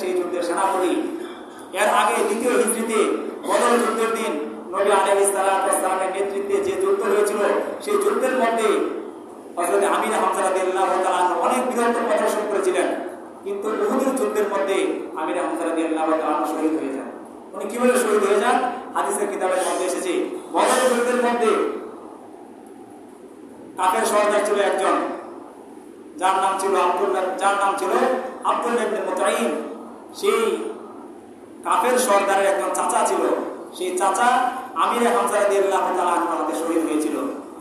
সেই যুদ্ধের সেনাপতি। এর আগে দ্বিতীয় শহীদ হয়ে যান। উনি কীভাবে শহীদ ছিল একজন। যার নাম ছিল আব্দুল্লাহ যার নাম ছিল আব্দুল্লাহ সেই কাফের সর্দারের একজন চাচা ছিল। সেই চাচা আমিরে হামজা রাদিয়াল্লাহু তাআলা আনহুর হাতে শহীদ হয়েছিল।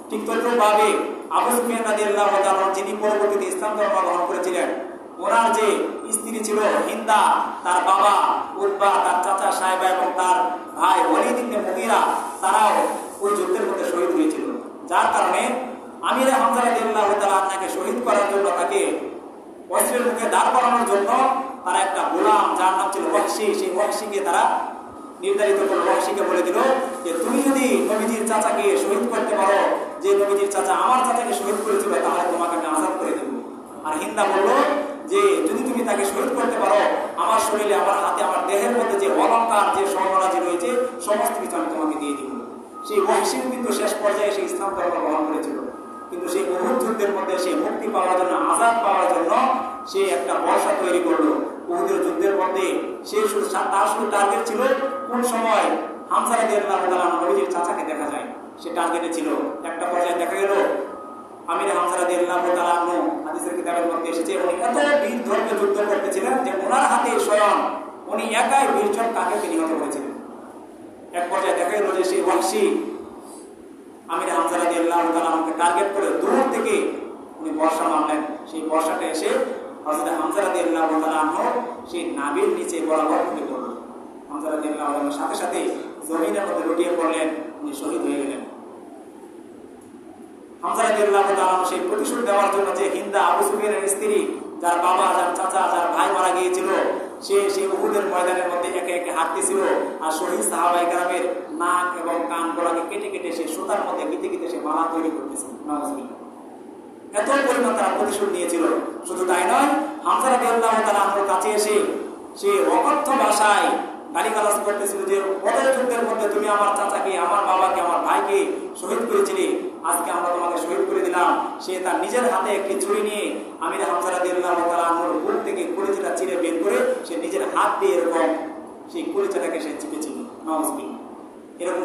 ঠিক রাদিয়াল্লাহু যিনি পরবর্তীতে ইসলাম ধর্ম গ্রহণ করেছিলেন, ওনার যে স্ত্রী ছিল হিন্দা, তার বাবা উদ্বা তার চাচা সাহেবা এবং তার ভাই মুগিরা, তারাও ওই যুদ্ধের মধ্যে শহীদ হয়েছিল যার কারণে আমিরে হামজা রাদিয়াল্লাহু তাআলা আপনাকে শহীদ করার জন্য তাকে অস্ত্রের মুখে দাঁড় করানোর জন্য তারা একটা গোলাম, যার নাম ছিল ওয়াহশি। সেই ওয়াহশিকে তারা নির্ধারিত করল ওয়াহশিকে বলে দিল যে, তুমি যদি নবীজির চাচাকে শহীদ করতে পারো, যে নবীজির চাচা আমার চাচাকে শহীদ করেছিল, তাহলে তোমাকে আমি আজাদ করে দেব। আর হিন্দা বলল যে, যদি তুমি তাকে শহীদ করতে পারো, আমার শরীরে, আমার হাতে, আমার দেহের মধ্যে যে অলঙ্কার, যে স্বর্ণরাজি রয়েছে, সমস্ত কিছু আমি তোমাকে দিয়ে দিব। সেই ওয়াহশিও কিন্তু শেষ পর্যায়ে সেই ইসলাম ধর্ম গ্রহণ করেছিল। কিন্তু সেই উহুদ যুদ্ধের মধ্যে সে মুক্তি পাওয়ার জন্য, আজাদ পাওয়ার জন্য সে একটা বর্ষা তৈরি করল। উহুদের যুদ্ধের মধ্যে সে শুধু তার শুধু টার্গেট ছিল কোন সময় হামসা রাদি আল্লাহ নবীজির চাচাকে দেখা যায়। সে টার্গেটে ছিল। একটা পর্যায়ে দেখা গেল, আমির হামসা রাদি আল্লাহ তালানো হাদিসের কিতাবের মধ্যে এসেছে, উনি এত বীর ধর্মে যুদ্ধ করতেছিলেন যে ওনার হাতে স্বয়ং উনি একাই বীরজন কাকে নিহত করেছিলেন। এক পর্যায়ে দেখা গেল যে সেই ওয়াসি আমির আমাকে টার্গেট করে দূর থেকে উনি বর্ষা মারলেন। সেই বর্ষাটা এসে হজরত হামজা আল্লাহ সেই নাবির নিচে বরাবর উঠে পড়ল হামজা আল্লাহ সাথে সাথে জমিনের মধ্যে লুটিয়ে পড়লেন, উনি শহীদ হয়ে গেলেন। সেই প্রতিশোধ দেওয়ার জন্য হিন্দা স্ত্রী বাবা চাচা ভাই মারা গিয়েছিল, সে সেই ময়দানের মধ্যে একে একে আর শহীদ গ্রামের নাক এবং কেটে কেটে সে সুতার মধ্যে গিতে গিতে সে মালা তৈরি করতেছে এত পরিমাণ তারা প্রতিশোধ নিয়েছিল। শুধু তাই নয় হামসারা আল্লাহ তারা আমার কাছে এসে সে অকথ্য ভাষায় গালিগালাজ করতেছিল যে বদল যুদ্ধের মধ্যে তুমি আমার চাচাকে, আমার বাবাকে, আমার ভাইকে শহীদ করেছিলে। আজকে আমরা তোমাকে শহীদ করে দিলাম। সে তার নিজের হাতে একটি ছুরি নিয়ে আমির হামসারা দিল্লাহ তালা আমার বুক থেকে কলিচাটা চিরে বের করে সে নিজের হাত দিয়ে এরকম সেই কলিচাটাকে সে চিপেছিল। নওয়াজবিল এরকম